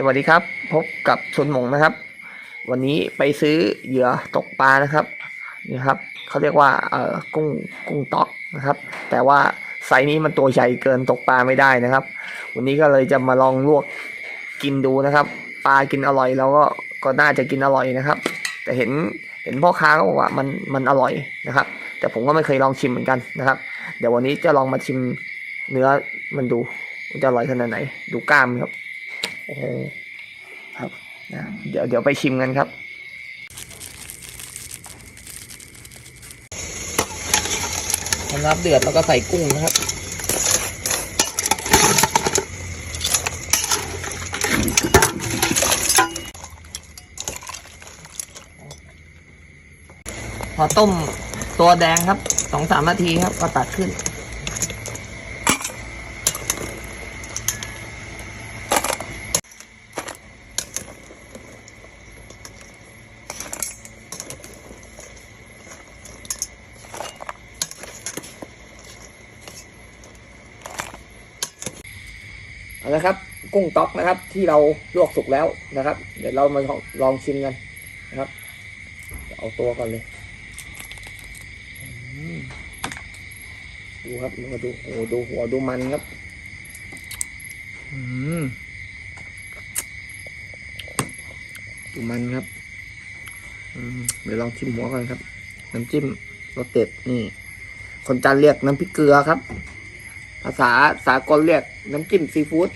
สวัสดีครับ พบกับซุนหมงนะครับ วันนี้ไปซื้อเหยื่อตกปลานะครับนี่ครับเขาเรียกว่าเอ่อกุ้งกุ้งต๊อกนะครับ แต่ว่าไซส์นี้มันตัวใหญ่เกินตกปลาไม่ได้นะครับ วันนี้ก็เลยจะมาลองลวกกินดูนะครับ ปลากินอร่อยแล้วก็ก็น่าจะกินอร่อยนะครับ แต่เห็นเห็นพ่อค้าก็บอกว่ามันมันอร่อยนะครับ แต่ผมก็ไม่เคยลองชิมเหมือนกันนะครับ เดี๋ยววันนี้จะลองมาชิมเนื้อมันดูมันจะอร่อยขนาดไหน ดูกล้ามครับ โอ้โหครับนะเดี๋ยวเดี๋ยวไปชิมกันครับพอน้ำเดือดแล้วก็ใส่กุ้งนะครับพอต้มตัวแดงครับสองสามนาทีครับก็ตัดขึ้น เอาละครับ กุ้งต๊อกนะครับ ที่เราลวกสุกแล้วนะครับ เดี๋ยวเรามาลองลองชิมกันนะครับเดี๋ยวเอาตัวก่อนเลยอืมดูครับมาดูโอ้โหดูหัวดูมันครับ อืมดูมันครับ อืมเดี๋ยวลองชิมหัวก่อนครับ น้ำจิ้มรสเด็ดนี่ คนจันทร์เรียกน้ำพริกเกลือครับ ภาษาสากลเรียกน้ำจิ้มซีฟู้ด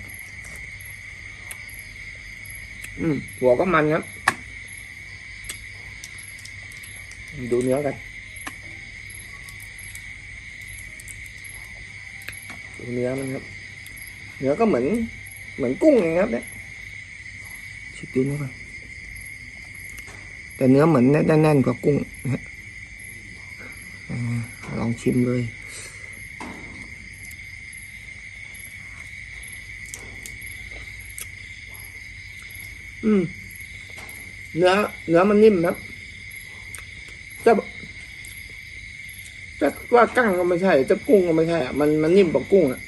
อืม หัวก็มันครับ ดูเนื้อกัน ดูเนื้อมันครับ เนื้อก็เหมือน เหมือนกุ้งเองครับเนี่ยชิบดูเนื้อไปแต่เนื้อเหมือนแน่นๆกว่ากุ้งนะฮะลองชิมเลย อืม เนื้อ เนื้อมันนิ่มครับจะจะว่ากั้งก็ไม่ใช่จะกุ้งก็ไม่ใช่อะมันมันนิ่มกว่ากุ้งอะ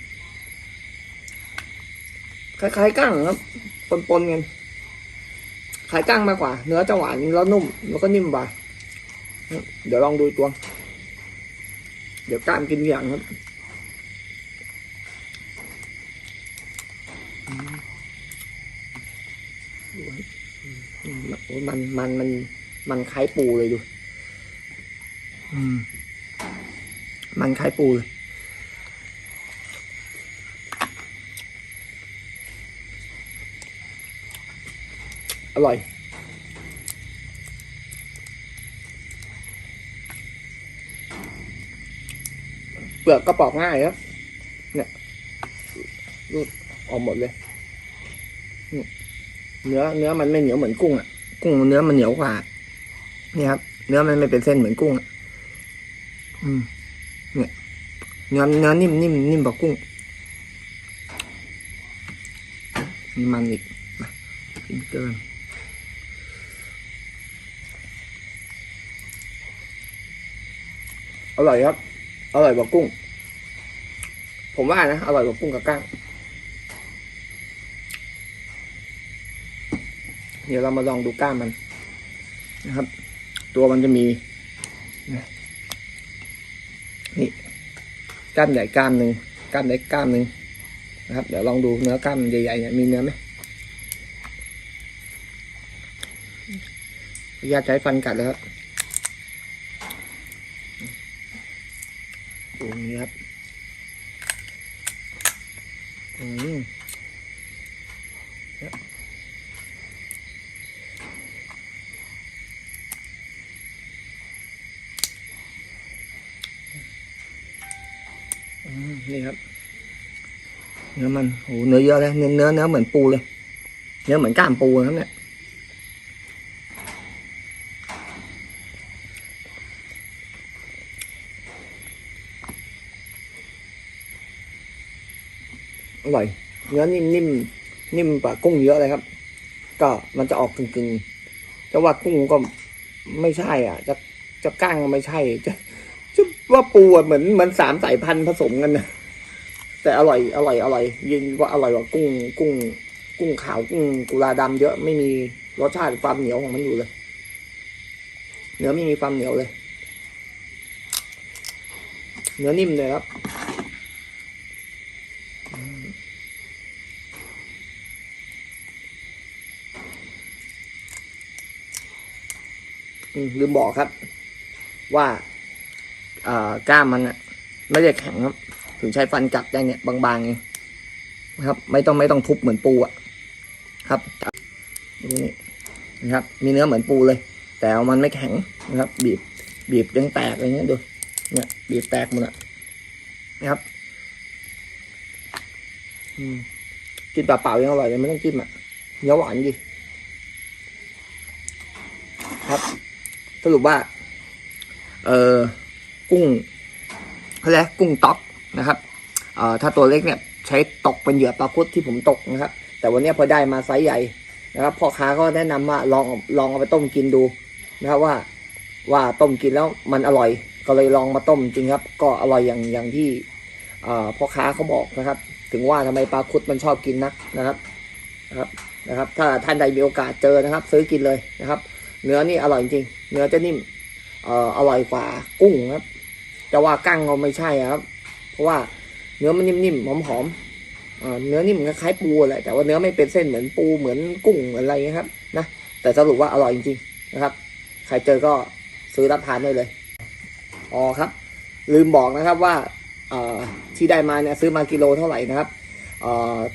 คล้ายๆกั้งครับปนๆกันคล้ายกั้งมากกว่า เนื้อจะหวานแล้วนุ่มแล้วก็นิ่มกว่าเดี๋ยวลองดูตัว เดี๋ยวการกินอย่างครับ มโอ้ยมันมันมันมันคล้ายปูเลยดู อืม มันคล้ายปูเลยอร่อย เปลือกก็ปอกง่ายครับเนี่ยรูดออกหมดเลย เนื้อเนื้อมันไม่เหนียวเหมือนกุ้งอะ กุ้งเนื้อมันเหนียวกว่านี่ครับ เนื้อมันไม่เป็นเส้นเหมือนกุ้งอืม เนี่ย เนื้อเนื้อนิ่มนิ่มนิ่มกว่ากุ้งมีมันอีกมากินเกินอร่อยครับ อร่อยกว่ากุ้ง ผมว่านะ อร่อยกว่ากุ้งกับก้าง เดี๋ยวเรามาลองดูกล้ามมันนะครับ ตัวมันจะมี นี่กล้ามใหญ่กล้ามหนึ่งกล้ามเล็กกล้ามหนึ่งนะครับ เดี๋ยวลองดูเนื้อกล้ามใหญ่ๆเนี่ยมีเนื้อไหมขออนุญาใช้ฟันกัดเลยครับดูอย่างนี้ครับ อืม นี่ครับ เนื้อมันโหเนื้อเยอะเลยเนื้อเนื้อเนื้อเหมือนปูเลย เนื้อเหมือนก้ามปูนะครับเนี่ยอร่อย เนื้อนิ่มนิ่มนิ่มกว่ากุ้งเยอะเลยครับ ก็มันจะออกกึ่งกึ่งๆจะว่ากุ้งก็ไม่ใช่ อะ จะจะก้างก็ไม่ใช่จะ ว่าปูอะเหมือนเหมือนสามสายพันธุ์ผสมกันนะแต่อร่อยอร่อยอร่อยยินว่าอร่อยกว่ากุ้ง กุ้ง กุ้งขาวกุ้งกุลาดำเยอะไม่มีรสชาติความเหนียวของมันอยู่เลยเนื้อไม่มีความเหนียวเลย เนื้อนิ่มเลยครับลืมบอกครับ ว่า กล้ามมันอะไม่ได้แข็งครับ ถึงใช้ฟันกัดได้เนี่ย บางๆเองนะครับ ไม่ต้องไม่ต้องทุบเหมือนปูอะครับนี่นะครับ มีเนื้อเหมือนปูเลย แต่มันไม่แข็งนะครับ บีบบีบยังแตกอะไรเงี้ยดูเนี่ยบีบแตกหมดอะนะครับกินเปล่าๆยังอร่อยเลยไม่ต้องจิ้มอะเนื้อหวานดีครับ สรุปว่า เออ กุ้งเขาเรียกกุ้งต๊อกนะครับถ้าตัวเล็กเนี่ยใช้ตกเป็นเหยื่อปลาคุดที่ผมตกนะครับ แต่วันนี้พอได้มาไซส์ใหญ่นะครับพ่อค้าก็แนะนำว่าลองลองเอาไปต้มกินดูนะครับว่าว่าต้มกินแล้วมันอร่อย ก็เลยลองมาต้มจริงครับ ก็อร่อยอย่างอย่างที่พ่อค้าเขาบอกนะครับ ถึงว่าทำไมปลาคุดมันชอบกินนักนะครับนะครับนะครับ ถ้าท่านใดมีโอกาสเจอนะครับ ซื้อกินเลยนะครับ เนื้อนี่อร่อยจริง เนื้อจะนิ่มออร่อยกว่ากุ้งครับ แต่ว่ากั้งเราไม่ใช่ครับ เพราะว่าเนื้อมันนิ่มๆหอมๆเอ่อเนื้อนิ่มคล้ายปูแหละแต่ว่าเนื้อไม่เป็นเส้นเหมือนปูเหมือนกุ้งเหมือนอะไรอย่างนี้ครับนะแต่สรุปว่าอร่อยจริงๆนะครับ ใครเจอก็ซื้อรับทานได้เลยอ๋อครับ ลืมบอกนะครับว่าที่ได้มาเนี่ยซื้อมากิโลเท่าไหร่นะครับ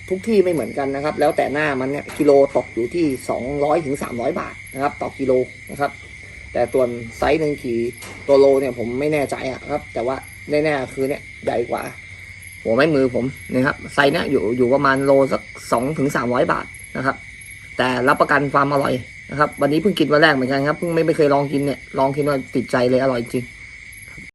ทุกที่ไม่เหมือนกันนะครับ แล้วแต่หน้ามันเนี่ยกิโลตกอยู่ที่สองร้อยถึงสามร้อยบาทนะครับ ต่อกิโลนะครับ แต่ตัวนไซส์หนึ่งขีตัวโลเนี่ยผมไม่แน่ใจอะครับ แต่ว่าแน่ๆคือเนี่ยใหญ่กว่า หัวแม่มือผมนะครับไซส์เนี่ยอยู่อยู่ประมาณโลสักสองถึงสามร้อยบาทนะครับ แต่รับประกันความอร่อยนะครับ วันนี้เพิ่งกินวันแรกเหมือนกันครับเพิ่งไม่ไม่เคยลองกินเนี่ยลองกินว่าติดใจเลยอร่อยจริง